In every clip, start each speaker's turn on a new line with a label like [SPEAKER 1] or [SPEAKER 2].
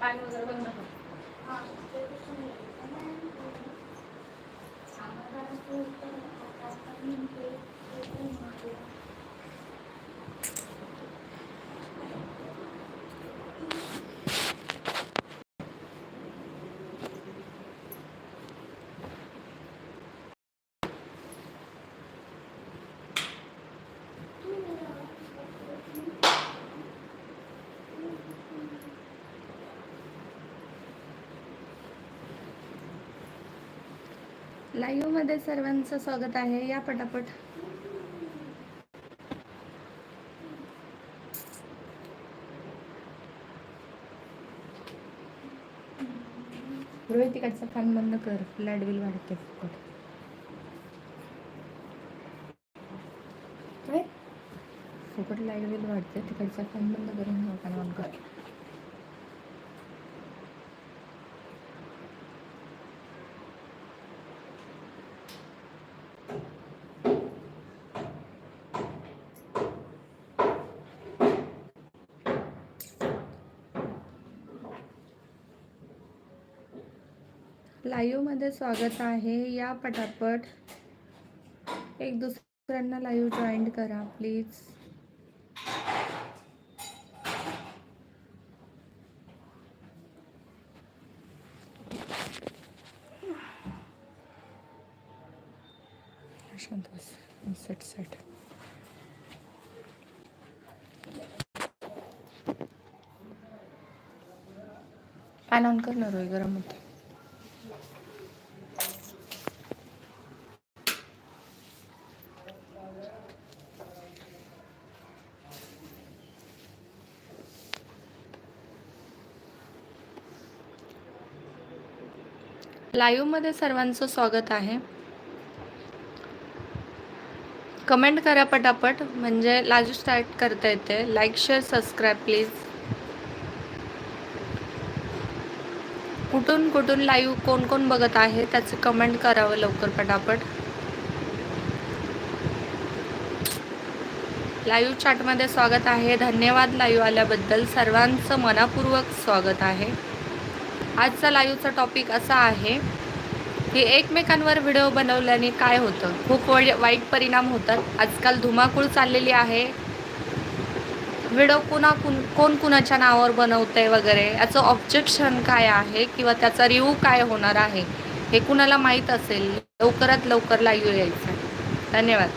[SPEAKER 1] पाणी वगैरे बंद कर
[SPEAKER 2] लाईव्हमध्ये सर्वांचं स्वागत आहे. या पटापट. रोहित तिकडचा फॅन बंद कर. लाइट बिल वाढते फुकट. फुकट लाइट बिल वाढते. तिकडचा फॅन बंद करून ऑन कर. लाईवमध्ये स्वागत आहे. या पटापट एक दुसऱ्यांना लाईव्ह जॉईन करा please. Set set pan on कर ना रोई गरम होते लाईव्हमध्ये सर्वांचं स्वागत आहे. कमेंट करा पटापट. म्हणजे लाजू स्टार्ट करता येते. लाईक शेअर सबस्क्राईब प्लीज कुठून कुठून लाईव्ह कोण कोण बघत आहे त्याचं कमेंट करावं लवकर पटापट. लाईव्ह चॅटमध्ये स्वागत आहे. धन्यवाद लाईव्ह आल्याबद्दल. सर्वांचं मनापूर्वक स्वागत आहे. आजचा लाईव्हचा टॉपिक असा आहे की एकमेकांवर व्हिडिओ बनवल्याने काय होतं? खूप वाई- वाईट परिणाम होतात. आजकाल धुमाकूळ चाललेली आहे. व्हिडिओ कुणा कुण कोण कुणाच्या नावावर बनवतंय वगैरे? याचं ऑब्जेक्शन काय आहे? किंवा त्याचा रिव्ह्यू काय होणार आहे? हे कुणाला माहीत असेल? लवकरात लवकर लाईव्ह यायचं आहे. धन्यवाद.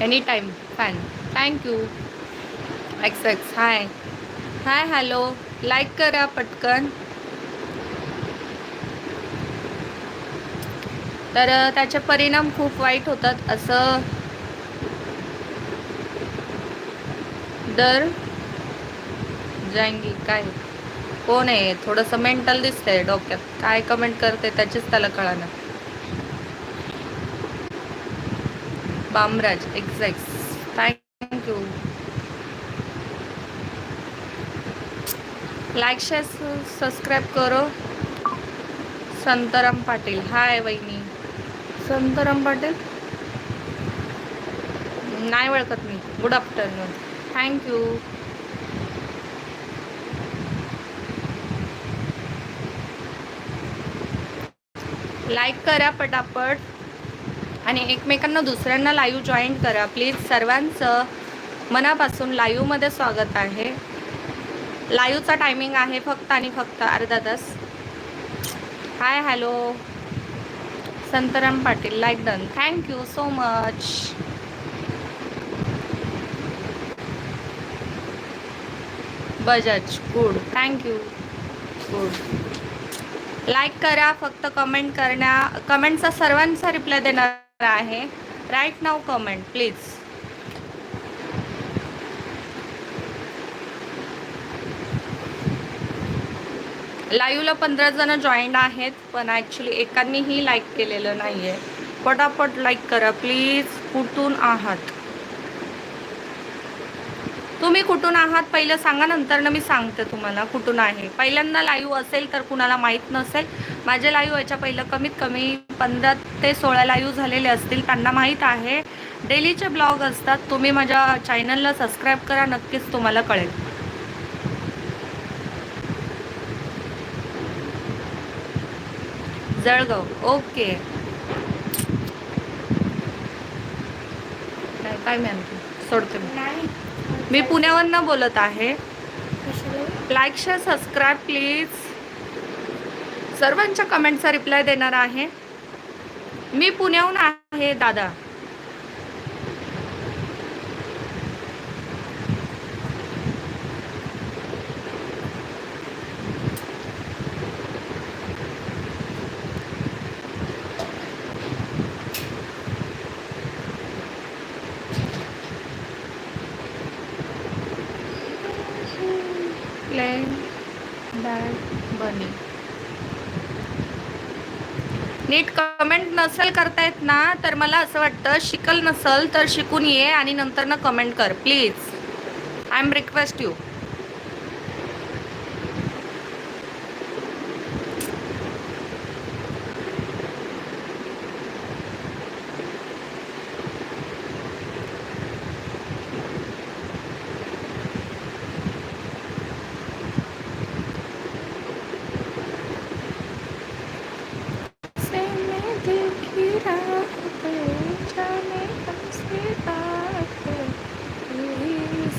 [SPEAKER 2] Any time fan thank you X X hi hi hello like करा पटकन. तर त्याचे परिणाम खूप वाईट होतात असं दर जायंगी काय? कोण आहे? थोडंसं मेंटल दिसतंय डोक्यात. काय कमेंट करते त्याचीच त्याला कळणार बामराज exact thank you like share subscribe करो. संतराम पाटील. हाय वहिनी. संतराम पाटील? नाही ओळखत मी. Good afternoon thank you like करा पटापट. आणि एकमेकांना दुसऱ्यांना लाईव्ह जॉईन करा. प्लीज सर्वांचं मनापासून लाईव्हमध्ये स्वागत आहे. लाईव्हचा टायमिंग आहे फक्त आणि फक्त अर्धा तास hi hello. Santram Patil like done thank you so much Bajaj good thank you good like करा फक्त कमेंट करण्या कमेंटचा सर्वांचा रिप्लाय देणार आहे. राईट नाव कमेंट प्लीज लाईव्हला पंधरा जण जॉईंट आहेत पण ॲक्च्युली एकांनीही लाईक केलेलं नाही आहे पटापट लाईक करा प्लीज कुठून आहात? तुम्ही कुठून आहात? पहिलं सांगा नंतर मी सांगते तुम्हाला कुठून आहे. पहिल्यांदा लाईव्ह असेल तर कुणाला माहीत नसेल. माझे लाईव्ह याच्या पहिलं कमीत कमी पंधरा ते सोळा लाईव्ह झालेले असतील त्यांना माहीत आहे. डेलीचे ब्लॉग असतात तुम्ही माझ्या चॅनलला सबस्क्राईब करा नक्कीच तुम्हाला कळेल. जळगाव. ओके. नाही काय मॅम? सोडते मी. मी पुण्यावरनं बोलत आहे. लाईक शेअर सबस्क्राईब प्लीज सर्वांच्या कमेंटचा रिप्लाय देणार आहे. मी पुण्याहून आहे दादा. बनी नीट कमेंट नसेल करतायत ना तर मला असं वाटतं शिकल नसल तर शिकून ये आणि नंतर ना कमेंट कर please I am request you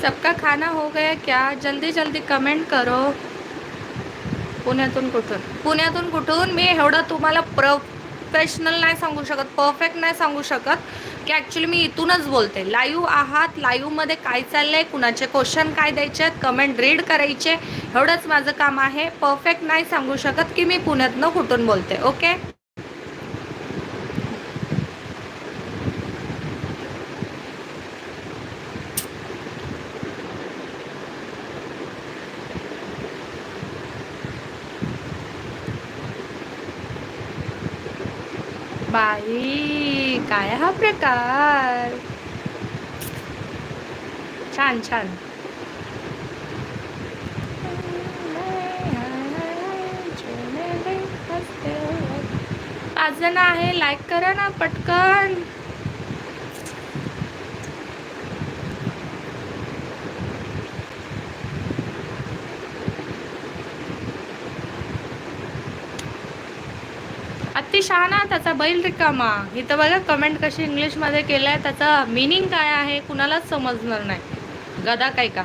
[SPEAKER 2] सबका खाना हो गया क्या? जल्दी जल्दी कमेंट करो। पुण्यातून कुठून? पुण्यातून कुठून? मी एवढं तुम्हाला प्रोफेशनल नाही सांगू शकत परफेक्ट नाही सांगू शकत. की ॲक्च्युली मी इथूनच बोलते. लाईव्ह आहात लाईव्हमध्ये काय चाललं आहे कुणाचे क्वेश्चन काय द्यायचे आहेत कमेंट रीड करायचे. एवढंच माझं काम आहे. परफेक्ट नाही सांगू शकत की मी पुण्यातनं कुठून बोलते ओके बाई काय हा प्रकार? छान छान. पाच जण आहे लाईक करा ना पटकन. अति शहाणा त्याचा बैल रिकामा. इथं बघा कमेंट कशी इंग्लिशमध्ये केलं आहे त्याचा मिनिंग काय आहे कुणालाच समजणार नाही. गदा काय का?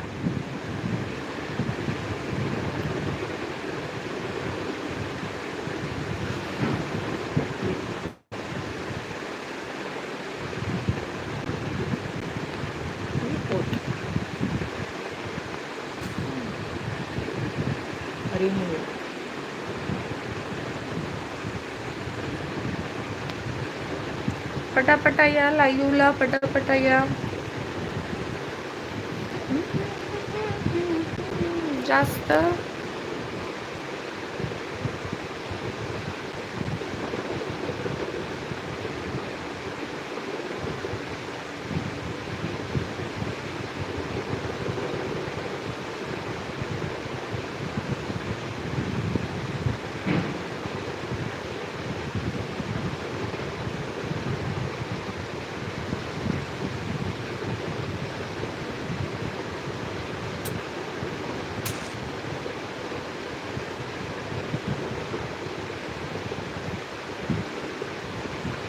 [SPEAKER 2] पटापटा या लाईव्हला पटापटा या. जास्त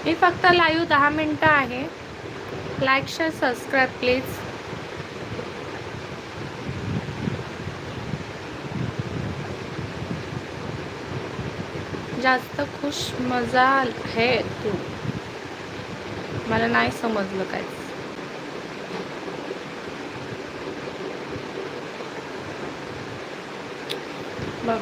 [SPEAKER 2] मी फक्त लाईव्ह दहा मिनटं आहे. लाईक शेअर सबस्क्राईब प्लीज जास्त खुश मजा है तू. मला नाही समजलं काय. बाय